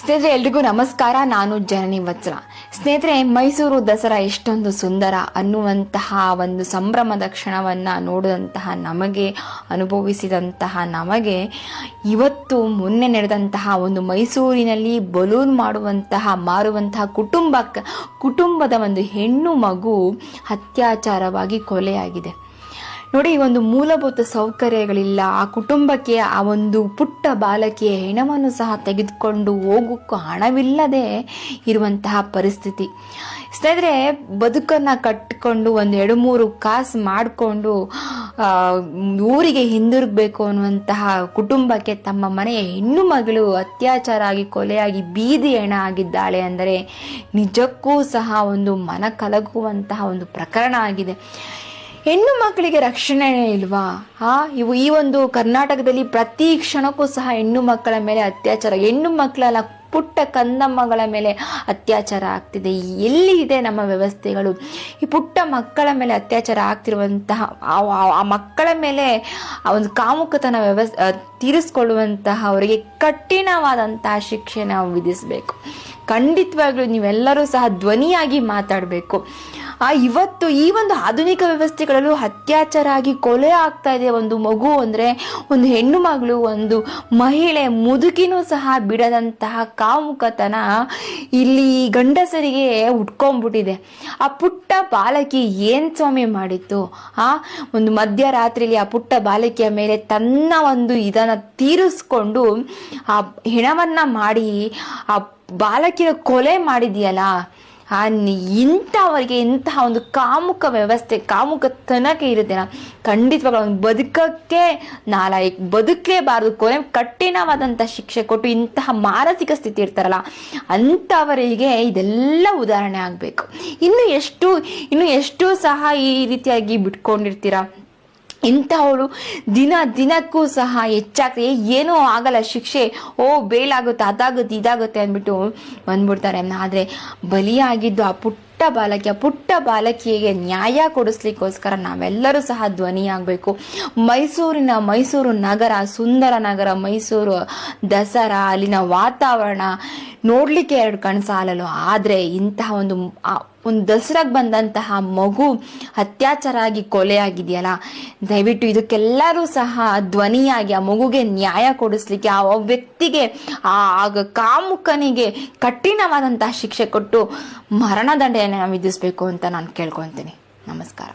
ಸ್ನೇಹಿತರೆ, ಎಲ್ರಿಗೂ ನಮಸ್ಕಾರ. ನಾನು ಜನನಿ ವತ್ಸಲ ಸ್ನೇಹಿತರೆ, ಮೈಸೂರು ದಸರಾ ಎಷ್ಟೊಂದು ಸುಂದರ ಅನ್ನುವಂತಹ ಒಂದು ಸಂಭ್ರಮದ ಕ್ಷಣವನ್ನ ನೋಡಿದಂತಹ, ನಮಗೆ ಅನುಭವಿಸಿದಂತಹ, ನಮಗೆ ಇವತ್ತು ಮೊನ್ನೆ ನಡೆದಂತಹ ಒಂದು ಮೈಸೂರಿನಲ್ಲಿ ಬಲೂನ್ ಮಾಡುವಂತಹ, ಮಾರುವಂತಹ ಕುಟುಂಬ, ಕುಟುಂಬದ ಒಂದು ಹೆಣ್ಣು ಮಗು ಅತ್ಯಾಚಾರವಾಗಿ ಕೊಲೆಯಾಗಿದೆ. ನೋಡಿ ಒಂದು ಮೂಲಭೂತ ಸೌಕರ್ಯಗಳಿಲ್ಲ. ಆ ಕುಟುಂಬಕ್ಕೆ, ಆ ಒಂದು ಪುಟ್ಟ ಬಾಲಕಿಯ ಹೆಣವನ್ನು ಸಹ ತೆಗೆದುಕೊಂಡು ಹೋಗೋಕ್ಕೂ ಹಣವಿಲ್ಲದೆ ಇರುವಂತಹ ಪರಿಸ್ಥಿತಿ. ಸ್ನೇಹಿತರೆ, ಬದುಕನ್ನು ಕಟ್ಟಿಕೊಂಡು ಒಂದು ಎರಡು ಮೂರು ಕಾಸು ಮಾಡಿಕೊಂಡು ಊರಿಗೆ ಹಿಂದಿರುಗಬೇಕು ಅನ್ನುವಂತಹ ಕುಟುಂಬಕ್ಕೆ ತಮ್ಮ ಮನೆಯ ಹೆಣ್ಣು ಮಗಳು ಅತ್ಯಾಚಾರ ಆಗಿ, ಕೊಲೆಯಾಗಿ ಬೀದಿ ಹೆಣ ಆಗಿದ್ದಾಳೆ ಅಂದರೆ ನಿಜಕ್ಕೂ ಸಹ ಒಂದು ಮನ ಕಲಗುವಂತಹ ಒಂದು ಪ್ರಕರಣ ಆಗಿದೆ. ಹೆಣ್ಣು ಮಕ್ಕಳಿಗೆ ರಕ್ಷಣೆ ಇಲ್ವಾ? ಹಾ, ಇವು ಈ ಒಂದು ಕರ್ನಾಟಕದಲ್ಲಿ ಪ್ರತಿ ಕ್ಷಣಕ್ಕೂ ಸಹ ಹೆಣ್ಣು ಮಕ್ಕಳ ಮೇಲೆ ಅತ್ಯಾಚಾರ, ಹೆಣ್ಣು ಮಕ್ಕಳಲ್ಲ, ಪುಟ್ಟ ಕಂದಮ್ಮಗಳ ಮೇಲೆ ಅತ್ಯಾಚಾರ ಆಗ್ತಿದೆ. ಎಲ್ಲಿ ಇದೆ ನಮ್ಮ ವ್ಯವಸ್ಥೆಗಳು? ಈ ಪುಟ್ಟ ಮಕ್ಕಳ ಮೇಲೆ ಅತ್ಯಾಚಾರ ಆಗ್ತಿರುವಂತಹ, ಆ- ಮಕ್ಕಳ ಮೇಲೆ ಆ ಒಂದು ಕಾಮುಕತನ ವ್ಯವಸ್ ತೀರಿಸ್ಕೊಳ್ಳುವಂತಹ ಅವರಿಗೆ ಕಠಿಣವಾದಂತಹ ಶಿಕ್ಷೆ ನಾವು ವಿಧಿಸಬೇಕು. ಖಂಡಿತವಾಗ್ಲೂ ನೀವೆಲ್ಲರೂ ಸಹ ಧ್ವನಿಯಾಗಿ ಮಾತಾಡಬೇಕು. ಆ ಇವತ್ತು ಈ ಒಂದು ಆಧುನಿಕ ವ್ಯವಸ್ಥೆಗಳಲ್ಲೂ ಅತ್ಯಾಚಾರ ಆಗಿ ಕೊಲೆ ಆಗ್ತಾ ಇದೆ ಒಂದು ಮಗು ಅಂದ್ರೆ ಒಂದು ಹೆಣ್ಣು ಮಗಳು, ಒಂದು ಮಹಿಳೆ ಮುದುಕಿನೂ ಸಹ ಬಿಡದಂತಹ ಕಾಮುಕತನ ಇಲ್ಲಿ ಗಂಡಸರಿಗೆ ಉಟ್ಕೊಂಡ್ಬಿಟ್ಟಿದೆ. ಆ ಪುಟ್ಟ ಬಾಲಕಿ ಏನ್ ಸ್ವಾಮಿ ಮಾಡಿತ್ತು? ಆ ಒಂದು ಮಧ್ಯರಾತ್ರಿಲಿ ಆ ಪುಟ್ಟ ಬಾಲಕಿಯ ಮೇಲೆ ತನ್ನ ಒಂದು ಇದನ್ನ ತೀರಿಸ್ಕೊಂಡು ಆ ಹೆಣವನ್ನ ಮಾಡಿ ಆ ಬಾಲಕಿಯ ಕೊಲೆ ಮಾಡಿದ್ಯಲ್ಲ ಇಂಥವರಿಗೆ ಇಂತಹ ಒಂದು ಕಾಮುಕ ವ್ಯವಸ್ಥೆ, ಕಾಮುಕತನಕ್ಕೆ ಇರುತ್ತೆ ಖಂಡಿತವಾಗ್ಲೂ ಅವ್ನು ಬದುಕಕ್ಕೆ ನಾಲಾಯಕ್, ಬದುಕಲೇಬಾರದು, ಕೊನೆ ಕಠಿಣವಾದಂಥ ಶಿಕ್ಷೆ ಕೊಟ್ಟು ಇಂತಹ ಮಾನಸಿಕ ಸ್ಥಿತಿ ಇರ್ತಾರಲ್ಲ, ಅಂಥವರಿಗೆ ಇದೆಲ್ಲ ಉದಾಹರಣೆ ಆಗಬೇಕು. ಇನ್ನು ಎಷ್ಟು ಇನ್ನು ಎಷ್ಟು ಸಹ ಈ ರೀತಿಯಾಗಿ ಬಿಟ್ಕೊಂಡಿರ್ತೀರಾ? ಇಂಥವಳು ದಿನ ದಿನಕ್ಕೂ ಸಹ ಹೆಚ್ಚಾಗ್ತದೆ. ಏನೂ ಆಗಲ್ಲ, ಶಿಕ್ಷೆ, ಓ, ಬೇಲಾಗುತ್ತೆ, ಅದಾಗುತ್ತೆ, ಇದಾಗುತ್ತೆ ಅಂದ್ಬಿಟ್ಟು ಬಂದ್ಬಿಡ್ತಾರೆ. ಆದರೆ ಬಲಿಯಾಗಿದ್ದು ಆ ಪುಟ್ಟ ಬಾಲಕಿಯ ಪುಟ್ಟ ಬಾಲಕಿಗೆ ನ್ಯಾಯ ಕೊಡಿಸ್ಲಿಕ್ಕೋಸ್ಕರ ನಾವೆಲ್ಲರೂ ಸಹ ಧ್ವನಿಯಾಗಬೇಕು ಮೈಸೂರಿನ ಮೈಸೂರು ನಗರ, ಸುಂದರ ನಗರ, ಮೈಸೂರು ದಸರಾ, ಅಲ್ಲಿನ ವಾತಾವರಣ ನೋಡಲಿಕ್ಕೆ ಎರಡು ಕಣ್ಣು ಸಾಲಲು ಆದರೆ ಇಂತಹ ಒಂದು ಒಂದು ದಸರಾಗ್ ಬಂದಂತಹ ಮಗು ಅತ್ಯಾಚಾರ ಆಗಿ ಕೊಲೆಯಾಗಿದೆಯಲ್ಲ, ದಯವಿಟ್ಟು ಇದಕ್ಕೆಲ್ಲರೂ ಸಹ ಧ್ವನಿಯಾಗಿ ಆ ಮಗುಗೆ ನ್ಯಾಯ ಕೊಡಿಸ್ಲಿಕ್ಕೆ, ಆ ವ್ಯಕ್ತಿಗೆ, ಆ ಕಾಮುಕನಿಗೆ ಕಠಿಣವಾದಂತಹ ಶಿಕ್ಷೆ ಕೊಟ್ಟು ಮರಣದಂಡೆಯನ್ನು ವಿಧಿಸಬೇಕು ಅಂತ ನಾನು ಕೇಳ್ಕೊತೀನಿ ನಮಸ್ಕಾರ.